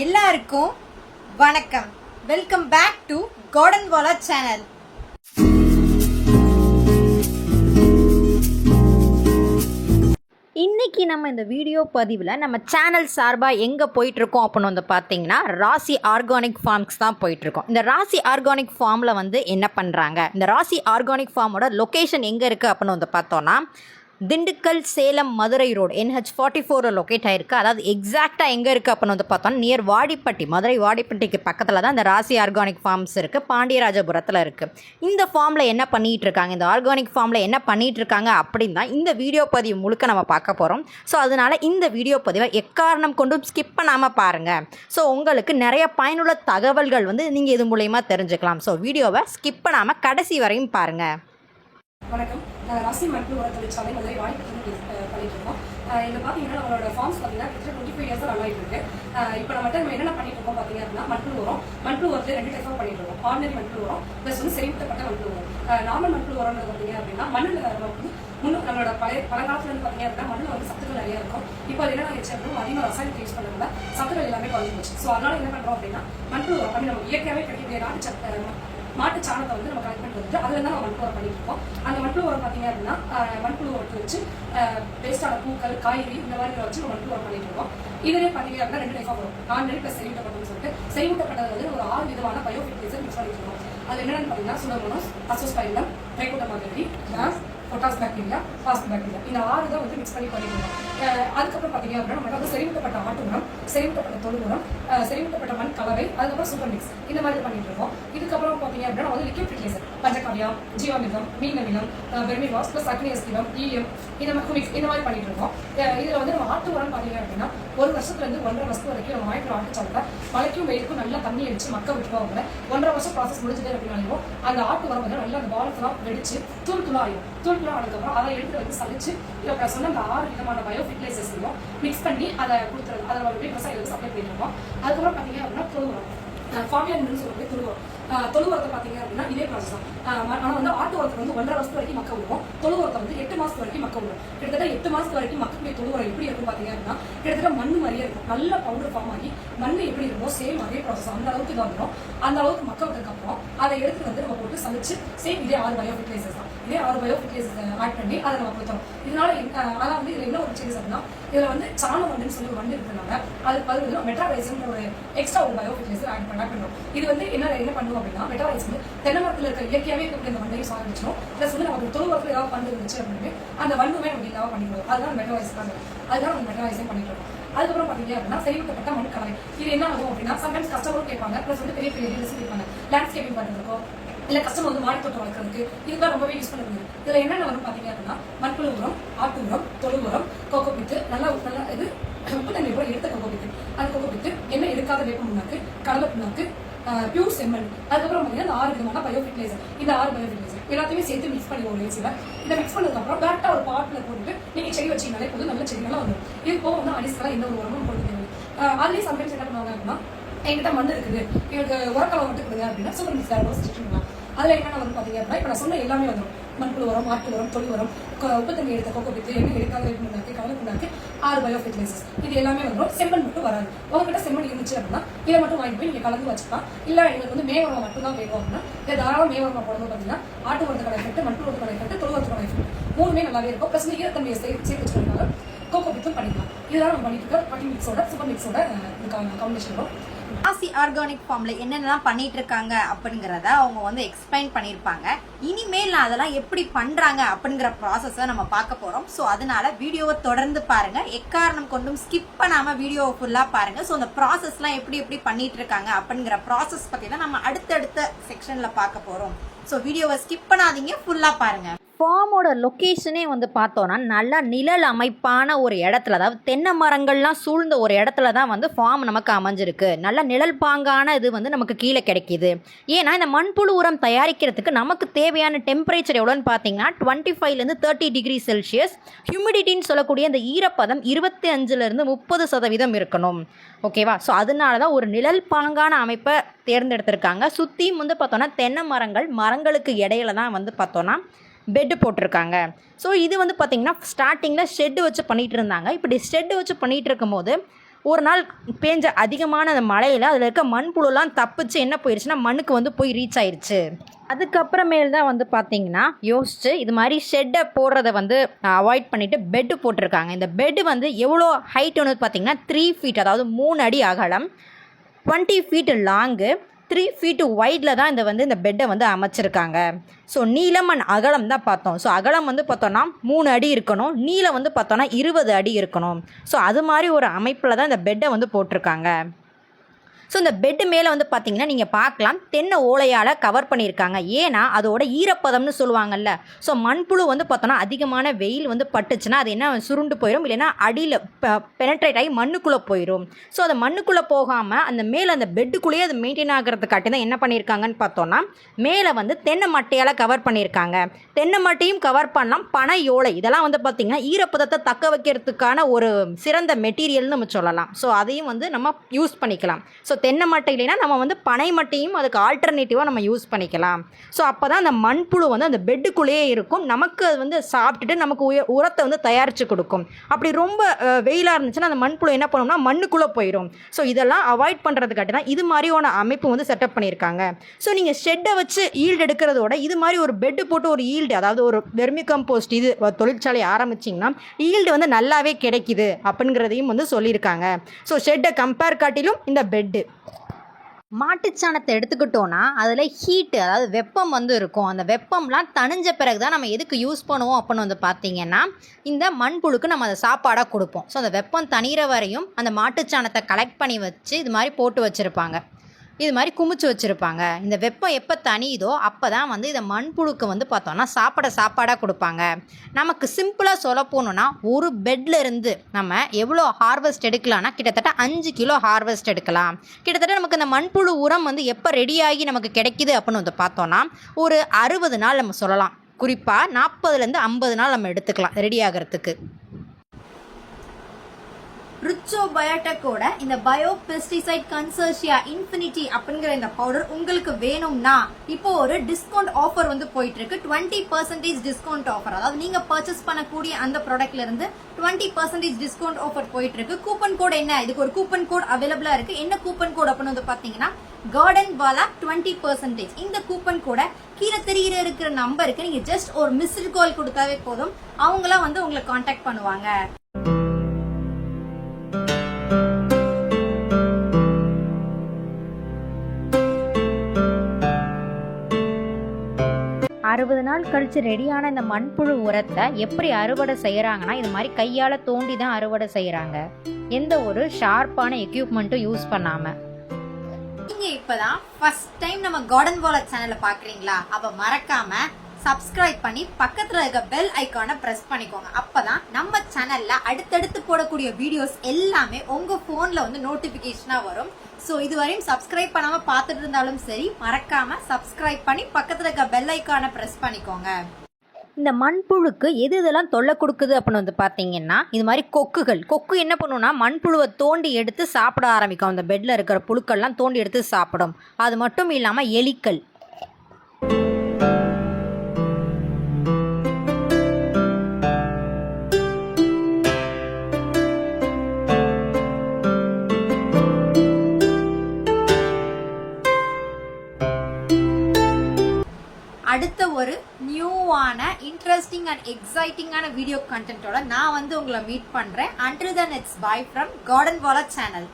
எல்லாருக்கும் வணக்கம். Welcome back to Garden Wala channel இன்னைக்கு நம்ம இந்த வீடியோ பதிவில் நம்ம சேனல் சார்பாக எங்கே போயிட்டுருக்கோம் அப்படின்னு வந்து பார்த்தீங்கன்னா ராசி ஆர்கானிக் ஃபார்ம்ஸ் தான் போயிட்டுருக்கோம். இந்த ராசி ஆர்கானிக் ஃபார்மில் வந்து என்ன பண்ணுறாங்க இந்த ராசி ஆர்கானிக் ஃபார்மோட லொக்கேஷன் எங்கே இருக்குது அப்படின்னு வந்து பார்த்தோன்னா Dindigul Salem Madurai road NH forty ஃபோரில் லொக்கேட் ஆயிருக்கு. அதாவது எக்ஸாக்டாக எங்கே இருக்குது அப்படின்னு வந்து பார்த்தோன்னா நியர் வாடிப்பட்டி மதுரை வாடிப்பட்டிக்கு பக்கத்தில் தான் இந்த ராசி ஆர்கானிக் ஃபார்ம்ஸ் இருக்குது பாண்டியராஜபுரத்தில் இருக்குது இந்த ஃபார்மில் என்ன பண்ணிகிட்டு இருக்காங்க? இந்த ஆர்கானிக் ஃபார்மில் என்ன பண்ணிகிட்டு இருக்காங்க அப்படின்னு தான் இந்த வீடியோ பதிவு முழுக்க நம்ம பார்க்க போகிறோம் ஸோ அதனால் இந்த வீடியோ பதிவை எக்காரணம் கொண்டும் ஸ்கிப் பண்ணாமல் பாருங்கள் ஸோ உங்களுக்கு நிறைய பயனுள்ள தகவல்கள் வந்து நீங்கள் இது மூலயமா தெரிஞ்சுக்கலாம். ஸோ வீடியோவை ஸ்கிப் பண்ணாமல் கடைசி வரையும் பாருங்கள் வணக்கம். நான் ராசி மருத்துவ உர தொழிற்சாலை மதுரை வாய்ப்பு பண்ணிட்டு இருக்கோம் இங்கே பார்த்தீங்கன்னா பாத்தீங்கன்னா நம்மளோட ஃபார்ம்ஸ் பார்த்தீங்கன்னா கிட்டத்தட்ட டுவெண்ட்டி ஃபைவ் இயர்ஸ் ரன் ஆகிட்டு இருக்கு. இப்போ நம்மகிட்ட நம்ம என்னென்ன பண்ணிட்டு இருக்கோம் பார்த்தீங்க அப்படின்னா மண்புழு உரம் மண்புழு உரத்துல ரெண்டு டைப் பண்ணிட்டு இருக்கோம். ஆர்டினரி மண்புழு உரம் ப்ளஸ் வந்து செறிவூட்டப்பட்ட மண்புழு உரம் நார்மல் மண்புழு உரம்னு பார்த்தீங்க அப்படின்னா மண்ணில் வந்து முன்னும் நம்மளோட பழைய பழங்காலத்துல இருந்து பார்த்தீங்க அப்படின்னா மண்ணில் வந்து சத்துக்கள் நிறைய இருக்கும். இப்போ அது என்ன ஆயிடுச்சு அப்படின்னா அதிகமாக ரசாயனத்தை யூஸ் பண்ணதுனால சத்துக்கள் எல்லாமே குறைஞ்சி போச்சு. ஸோ அதனால என்ன பண்ணுறோம் அப்படின்னா மண்புழு உரம் அப்படி நம்ம இயற்கையாகவே கிடைக்கக்கூடிய நாட்டு சத்து மாட்டு சாணத்தை வந்து நம்ம கலெக்ட் பண்ணிட்டு வந்துட்டு அதுல தான் நம்ம மண்புழு உரம் பண்ணிட்டு இருக்கோம். அந்த மண்புழு உரம் பார்த்தீங்க அப்படின்னா மண்புழு உரத்தை வச்சு வேஸ்டான பூக்கள் காய்கறி இந்த மாதிரி வச்சு நம்ம மண்புழு உரம் பண்ணிட்டு இருக்கோம். இதுலேயே பார்த்தீங்க அப்படின்னா ரெண்டு டைப் வரும். நான் நெல் ப்ளஸ் செய்யூட்டப்பட்டதுன்னு சொல்லிட்டு செய்யூட்டப்பட்டது வந்து ஒரு ஆறு விதமான பயோ ஃபெர்டிலைசர் மிக்ஸ் பண்ணிட்டு இருக்கோம். அது என்னென்னு பார்த்தீங்கன்னா சுடமோனோஸ் அசோஸ்பைலம் ட்ரைகோட்டமாகரி கிளாஸ் பொட்டாஸ் பாக்டீரியா பாஸ்ட் பாக்டீரியா இந்த ஆறு தான் வந்து மிக்ஸ் பண்ணி பண்ணிருக்கோம் அதுக்கப்புறம் பார்த்தீங்க அப்படின்னா நம்ம வந்து செறிவூட்டப்பட்ட ஆட்டு உரம் செறிவூட்டப்பட்ட தொழு உரம் அஹ் மண் கலவை அதுக்கப்புறம் சூப்பர் மிக்ஸ் இந்த மாதிரி பண்ணிட்டு இருக்கோம். இதுக்கப்புறம் பார்த்தீங்க அப்படின்னா வந்து லிக்விட் ஃபெர்டிலைசர் பஞ்சகாவியா ஜீவாமிர்தம் மீன் அமிலம் வெர்மி வாஸ் ப்ளஸ் அக்னியஸ்திரம் ஈயம் இந்த மாதிரி மிக்ஸ் இந்த மாதிரி பண்ணிட்டு இருக்கோம். இதில் வந்து நம்ம ஆட்டு உரம் பார்த்தீங்க அப்படின்னா ஒரு வருஷத்துலேருந்து ஒன்றரை வருஷத்து வரைக்கும் நம்ம வாங்கிட்டு ஆட்டு சாப்பிட்டா மழைக்கும் வெயிலுக்கும் நல்லா தண்ணி அடிச்சு மக்க விட்டுருவாங்க ஒன்றரை வருஷம் ப்ராசஸ் முடிஞ்சது அப்படின்னாலும் அந்த ஆட்டு உரம் வந்து நல்லா அந்த பாலத்தெல்லாம் வெடிச்சு தூள் தூளா தூள் ஆனதுக்கப்புறம் அதை எடுத்து வந்து சலிச்சு இல்லை சொன்ன அந்த ஆறு விதமான பயோ ஃபெர்டிலைசர்ஸ் மிக்ஸ் பண்ணி அதை கொடுத்துருது அதை வந்து விவசாயிகளுக்கு சப்ளை பண்ணிட்டு இருக்கோம். அதுக்கப்புறம் பார்த்தீங்க அப்படின்னா துருவம் ஃபார்மியா சொல்லுவாங்க துருவம் தொழு உரத்தை பார்த்தீங்க அப்படின்னா இதே ப்ராசஸ் தான். ஆனால் வந்து ஆட்டு உரத்தை வந்து ஒன்றரை வருஷத்து வரைக்கும் மக்க விடுவோம். தொழு உரத்தை வந்து எட்டு மாதத்து வரைக்கும் மக்க விடுவோம். கிட்டத்தட்ட எட்டு மாதத்து வரைக்கும் மக்களுடைய தொழு உரம் எப்படி இருக்கும் பார்த்தீங்க அப்படின்னா கிட்டத்தட்ட மண் மாதிரியே இருக்கும். நல்ல பவுடர் ஃபார்ம் ஆகி மண் எப்படி இருக்குமோ சேம் அதே ப்ராசஸ் அந்த அளவுக்கு இதாக வந்துடும் அந்த அளவுக்கு மக்க விட்டதுக்கு அப்புறம் அதை எடுத்து வந்து நம்ம போட்டு சமைச்சு சேம் இதே ஆறு பயோ ஃபெர்டிலைசர்ஸ் தான். இதே ஆறு பயோ ஃபெர்டிலைசர்ஸ் ஆட் பண்ணி அதை நம்ம கொடுத்தோம் இதனால அதான் வந்து இதில் என்ன ஒரு சேஞ்ச் அப்படின்னா இதில் வந்து சாணம் வண்டுன்னு சொல்லி ஒரு வண்டு இருக்கிறதுனால அதுக்கு பதில் வந்து ஒரு எக்ஸ்ட்ரா ஒரு பயோ ஃபெர்டிலைசர் ஆட் பண்ண பண்ணுறோம் இது வந்து என்ன என்ன பண்ணுவோம் அப்படின்னா மெட்ராவைஸ் வந்து தென்னை மரத்தில் இருக்க இயற்கையாகவே இருக்கக்கூடிய அந்த வண்டையும் சாதிச்சிடும் ப்ளஸ் வந்து நமக்கு தொழு வரத்தில் ஏதாவது பண்ணு இருந்துச்சு அப்படின்னு அந்த வண்டுமே நம்ம இல்லாமல் பண்ணிடுவோம் அதுதான் மெட்ராவைஸ் தான் அதுதான் நம்ம மெட்ராவைஸே பண்ணிட்டு அதுக்கப்புறம் பார்த்தீங்க அப்படின்னா செய்யப்பட்ட மண் கலவை இது என்ன ஆகும் அப்படின்னா சம்டைம்ஸ் கஸ்டமரும் கேட்பாங்க ப்ளஸ் வந்து பெரிய பெரிய ரீல்ஸ் கேட்பாங்க. லேண்ட்ஸ்கேப்பிங் பண்ணுறதுக்கோ இல்லை கஸ்டமர் வந்து மாடி தோட்டம் வளர்க்கறதுக்கு இதுதான் ரொம்பவே யூஸ் பண்ணுறது இதில் என்னென்ன வரும் பார்த்தீங்க அப்படின்னா மண்புழு உரம் ஆட்டு உரம் தொழு உரம் கோகோ பித்து நல்லா நல்லா இது உப்பு தண்ணி கூட எடுத்த கோகோ பித்து அந்த கோகோ பித்து என்ன எடுக்காத வேப்ப முன்னாக்கு கடலை புண்ணாக்கு பியூர் செம்மண் அதுக்கப்புறம் பார்த்தீங்கன்னா இந்த ஆறு விதமான பயோ ஃபெர்டிலைசர் இந்த ஆறு பயோ ஃபெர்டிலைசர் எல்லாத்தையுமே சேர்த்து மிக்ஸ் பண்ணி ஒரு ஏசியில் இதை மிக்ஸ் பண்ணதுக்கப்புறம் டேரக்டாக ஒரு பாட்டில் போட்டுட்டு நீங்கள் செடி வச்சிங்கனாலே போதும் நல்ல செடிகளாக வந்துடும் இது போக வந்து அடிஸ்கெல்லாம் எந்த ஒரு உரமும் போட்டு தேவை அதுலேயும் சம்டைம்ஸ் என்ன பண்ணுவாங்க அப்படின்னா என்கிட்ட மண் இருக்குது. எங்களுக்கு உரக்கலம் மட்டும் கொடுங்க அப்படின்னா சூப்பர் மிக்ஸ் ஆகும் சிஸ்டம் பண்ணலாம். அதில் என்னென்ன வந்து பார்த்தீங்க அப்படின்னா இப்போ நான் சொன்ன எல்லாமே வந்துடும் மண்புழு உரம் ஆட்டு உரம் தொழு உரம் கொ- உப்பு தண்ணி எடுத்த கோக்கோ பித்து எண்ணெய் எடுக்காத வேப்பு முன்னாக்கு ஆறு பயோ ஃபெர்டிலைசர்ஸ் இது எல்லாமே வந்துடும் செம்மண் மட்டும் வராது. உங்ககிட்ட செம்மண் இருந்துச்சு அப்படின்னா இதை மட்டும் வாங்கி போய் நீங்கள் கலந்து வச்சுக்கலாம். இல்லை எங்களுக்கு வந்து மேவரம் மட்டும் தான் வேணும் அப்படின்னா இதை தாராளம் மேவரமாக போடணும் பார்த்தீங்கன்னா ஆட்டு உரத்துக்கான எஃபெக்ட் மண்புழு உரத்துக்கான எஃபெக்ட் தொழு உரத்துக்கான எஃபெக்ட் மூணுமே நல்லாவே இருக்கும். ப்ளஸ் ஈரத்தன்மையை சேர்த்து சேர்த்து வச்சுக்கிறதுனால கோகோ பித்தும் பண்ணிக்கலாம். இதுதான் நம்ம பண்ணிட்டு இருக்கோம் பட்டி மிக்ஸோட சூப்பர் மிக்ஸோட காம்பினேஷன் வரும். ஆசி ஆர்கானிக் ஃபார்மில் என்னென்னலாம் பண்ணிட்டு இருக்காங்க அப்படிங்கிறத அவங்க வந்து எக்ஸ்பிளைன் பண்ணியிருப்பாங்க. இனிமேல் நான் அதெல்லாம் எப்படி பண்ணுறாங்க அப்படிங்கிற ப்ராசஸை நம்ம பார்க்க போகிறோம் ஸோ அதனால வீடியோவை தொடர்ந்து பாருங்க. எக்காரணம் கொண்டும் ஸ்கிப் பண்ணாமல் வீடியோவை ஃபுல்லாக பாருங்க. ஸோ அந்த ப்ராசஸ்லாம் எப்படி எப்படி பண்ணிட்டு இருக்காங்க அப்படிங்கிற ப்ராசஸ் பற்றி தான் நம்ம அடுத்தடுத்த செக்ஷனில் பார்க்க போகிறோம் ஸோ வீடியோவை ஸ்கிப் பண்ணாதீங்க ஃபுல்லாக பாருங்க. ஃபார்மோட லொக்கேஷனே வந்து பார்த்தோன்னா நல்லா நிழல் அமைப்பான ஒரு இடத்துல அதாவது தென்னை மரங்கள்லாம் சூழ்ந்த ஒரு இடத்துல தான் வந்து ஃபார்ம் நமக்கு அமைஞ்சிருக்கு. நல்லா நிழல் பாங்கான இது வந்து நமக்கு கீழே கிடைக்கிது. ஏன்னா இந்த மண்புழு உரம் தயாரிக்கிறதுக்கு நமக்கு தேவையான டெம்பரேச்சர் எவ்வளோன்னு பார்த்தீங்கன்னா டுவெண்ட்டி ஃபைவ்லேருந்து தேர்ட்டி டிகிரி செல்சியஸ் ஹியூமிடிட்டின்னு சொல்லக்கூடிய இந்த ஈரப்பதம் இருபத்தி அஞ்சுலேருந்து முப்பது சதவீதம் இருக்கணும். ஓகேவா ஸோ அதனால தான் ஒரு நிழல் பாங்கான அமைப்பை தேர்ந்தெடுத்திருக்காங்க. சுற்றியும் வந்து பார்த்தோன்னா தென்னை மரங்கள் மரங்களுக்கு இடையில தான் வந்து பார்த்தோன்னா பெட்டு போட்டிருக்காங்க. ஸோ இது வந்து பார்த்திங்கன்னா ஸ்டார்டிங்கில் ஷெட்டு வச்சு பண்ணிகிட்டு இருந்தாங்க. இப்படி ஷெட்டு வச்சு பண்ணிகிட்டு இருக்கும்போது ஒரு நாள் பேஞ்ச அதிகமான அந்த மழையில் அதில் இருக்க மண்புழுலாம் தப்பிச்சு என்ன போயிடுச்சுன்னா மண்ணுக்கு வந்து போய் ரீச் ஆயிடுச்சு அதுக்கப்புறமேல் தான் வந்து பார்த்தீங்கன்னா யோசிச்சு இது மாதிரி ஷெட்டை போடுறத வந்து அவாய்ட் பண்ணிவிட்டு பெட்டு போட்டிருக்காங்க. இந்த பெட்டு வந்து எவ்வளோ ஹைட் வந்து பார்த்தீங்கன்னா த்ரீ ஃபீட் அதாவது மூணு அடி அகலம் twenty feet long three feet ஒய்டில் தான் இந்த வந்து இந்த பெட்டை வந்து அமைச்சிருக்காங்க. ஸோ நீளம் அண்ட் அகலம் தான் பார்த்தோம். ஸோ அகலம் வந்து பார்த்தோன்னா மூணு அடி இருக்கணும். நீளம் வந்து பார்த்தோன்னா இருபது அடி இருக்கணும். ஸோ அது மாதிரி ஒரு அமைப்பில் தான் இந்த பெட்டை வந்து போட்டிருக்காங்க. ஸோ இந்த பெட்டு மேலே வந்து பார்த்தீங்கன்னா நீங்கள் பார்க்கலாம். தென்னை ஓலையால் கவர் பண்ணியிருக்காங்க. ஏன்னா அதோட ஈரப்பதம்னு சொல்லுவாங்கல்ல. ஸோ மண்புழு வந்து பார்த்தோன்னா அதிகமான வெயில் வந்து பட்டுச்சுன்னா அது என்ன சுருண்டு போயிடும் இல்லைன்னா அடியில் பெனட்ரேட் ஆகி மண்ணுக்குள்ளே போயிடும் ஸோ அந்த மண்ணுக்குள்ளே போகாமல் அந்த மேலே அந்த பெட்டுக்குள்ளேயே அது மெயின்டைன் ஆகிறதுக்காட்டி தான் என்ன பண்ணியிருக்காங்கன்னு பார்த்தோன்னா மேலே வந்து தென்னை மட்டையால் கவர் பண்ணியிருக்காங்க. தென்னை மட்டையும் கவர் பண்ணலாம். பனை ஓலை இதெல்லாம் வந்து பார்த்திங்கன்னா ஈரப்பதத்தை தக்க வைக்கிறதுக்கான ஒரு சிறந்த மெட்டீரியல்னு நம்ம சொல்லலாம். ஸோ அதையும் வந்து நம்ம யூஸ் பண்ணிக்கலாம். ஸோ தென்னை மட்டை இல்லைன்னா நம்ம வந்து பனை மட்டையும் அதுக்கு ஆல்டர்னேட்டிவாக நம்ம யூஸ் பண்ணிக்கலாம். ஸோ அப்போ தான் அந்த மண்புழு வந்து அந்த பெட்டுக்குள்ளேயே இருக்கும். நமக்கு அது வந்து சாப்பிட்டுட்டு நமக்கு உய உரத்தை வந்து தயாரித்து கொடுக்கும். அப்படி ரொம்ப வெயிலாக இருந்துச்சுன்னா அந்த மண்புழு என்ன பண்ணும்னா மண்ணுக்குள்ளே போயிடும் ஸோ இதெல்லாம் அவாய்ட் பண்ணுறதுக்காட்டி தான் இது மாதிரியான அமைப்பு வந்து செட்டப் பண்ணியிருக்காங்க. ஸோ நீங்கள் ஷெட்டை வச்சு ஈல்டு எடுக்கிறதோட இது மாதிரி ஒரு பெட்டு போட்டு ஒரு ஈல்டு அதாவது ஒரு வெர்மி கம்போஸ்ட் இது தொழிற்சாலை ஆரம்பிச்சிங்கன்னா ஈல்டு வந்து நல்லாவே கிடைக்குது அப்படிங்கிறதையும் வந்து சொல்லியிருக்காங்க. ஸோ ஷெட்டை கம்பேர் காட்டிலும் இந்த பெட்டு மாட்டுச்சாணத்தை எடுத்துக்கிட்டோன்னா அதில் ஹீட்டு அதாவது வெப்பம் வந்து இருக்கும். அந்த வெப்பம்லாம் தணிஞ்ச பிறகு தான் நம்ம எதுக்கு யூஸ் பண்ணுவோம் அப்படின்னு வந்து பார்த்தீங்கன்னா இந்த மண்புழுக்கு நம்ம அதை சாப்பாடாக கொடுப்போம். ஸோ அந்த வெப்பம் தணிகிற வரையும் அந்த மாட்டுச்சாணத்தை கலெக்ட் பண்ணி வச்சு இது மாதிரி போட்டு வச்சுருப்பாங்க. இது மாதிரி குமிச்சு வச்சுருப்பாங்க. இந்த வெப்பம் எப்போ தணியுதோ அப்போ தான் வந்து இதை மண்புழுக்கு வந்து பார்த்தோன்னா சாப்பிட சாப்பாடாக கொடுப்பாங்க. நமக்கு சிம்பிளாக சொல்ல போகணுன்னா ஒரு பெட்ல இருந்து நம்ம எவ்வளோ ஹார்வெஸ்ட் எடுக்கலாம்னா கிட்டத்தட்ட அஞ்சு கிலோ ஹார்வெஸ்ட் எடுக்கலாம். கிட்டத்தட்ட நமக்கு இந்த மண்புழு உரம் வந்து எப்போ ரெடியாகி நமக்கு கிடைக்குது அப்படின்னு வந்து பார்த்தோன்னா ஒரு அறுபது நாள் நம்ம சொல்லலாம். குறிப்பாக நாற்பதுலேருந்து ஐம்பது நாள் நம்ம எடுத்துக்கலாம் ரெடி ஆகிறதுக்கு. ரிச்சோ பயோடெக்கோட இந்த பயோ பெஸ்டிசைட் கன்சர்ஷியா இன்ஃபினிட்டி அப்படிங்கிற இந்த பவுடர் உங்களுக்கு வேணும்னா இப்போ ஒரு டிஸ்கவுண்ட் ஆஃபர் வந்து போயிட்டு இருக்கு டுவெண்ட்டி பர்சன்டேஜ் டிஸ்கவுண்ட் ஆஃபர் அதாவது நீங்க பர்ச்சேஸ் பண்ணக்கூடிய அந்த ப்ராடக்ட்ல இருந்து டுவெண்ட்டி பர்சன்டேஜ் டிஸ்கவுண்ட் ஆஃபர் போயிட்டு இருக்கு கூப்பன் கோட் என்ன? இதுக்கு ஒரு கூப்பன் கோட் அவைலபிளா இருக்கு. என்ன கூப்பன் கோட் அப்படின்னு வந்து பாத்தீங்கன்னா கார்டன் வாலா டுவெண்ட்டி பர்சன்டேஜ் இந்த கூப்பன் கோட கீழே தெரியிற இருக்கிற நம்பருக்கு நீங்க ஜஸ்ட் ஒரு மிஸ்டு கால் கொடுத்தாவே போதும். அவங்களாம் வந்து உங்களை காண்டாக்ட் பண்ணுவாங்க. அறுபது நாள் கழித்து ரெடியான இந்த மண்புழு உரத்தை எப்படி அறுவடை செய்கிறாங்கன்னா இது மாதிரி கையால் தோண்டி தான் அறுவடை செய்கிறாங்க எந்த ஒரு ஷார்ப்பான எக்யூப்மெண்ட்டும் யூஸ் பண்ணாமல் நீங்கள் இப்போ தான் ஃபஸ்ட் டைம் நம்ம கார்டன் வாலர் சேனலை பார்க்குறீங்களா அப்போ மறக்காமல் சப்ஸ்கிரைப் பண்ணி பக்கத்தில் இருக்க பெல் ஐக்கானை ப்ரெஸ் பண்ணிக்கோங்க. அப்போ தான் நம்ம சேனலில் அடுத்தடுத்து போடக்கூடிய வீடியோஸ் எல்லாமே உங்கள் ஃபோனில் வந்து நோட்டிஃபிகேஷனாக வரும். ஸோ இதுவரையும் சப்ஸ்கிரைப் பண்ணாமல் பார்த்துட்டு இருந்தாலும் சரி மறக்காமல் சப்ஸ்கிரைப் பண்ணி பக்கத்தில் இருக்க பெல் ஐக்கானை ப்ரெஸ் பண்ணிக்கோங்க. இந்த மண்புழுக்கு எது இதெல்லாம் தொல்லை கொடுக்குது அப்படின்னு வந்து பார்த்தீங்கன்னா இது மாதிரி கொக்குகள். கொக்கு என்ன பண்ணுன்னா மண்புழுவை தோண்டி எடுத்து சாப்பிட ஆரம்பிக்கும். அந்த பெட்டில் இருக்கிற புழுக்கள்லாம் தோண்டி எடுத்து சாப்பிடும். அது மட்டும் இல்லாமல் எலிக்கள். இன்ட்ரெஸ்டிங் அண்ட் எக்ஸைட்டிங்கான வீடியோ கண்டென்ட்டோட நான் வந்து உங்களை மீட் பண்றேன். Until then it's bye from Garden Wala channel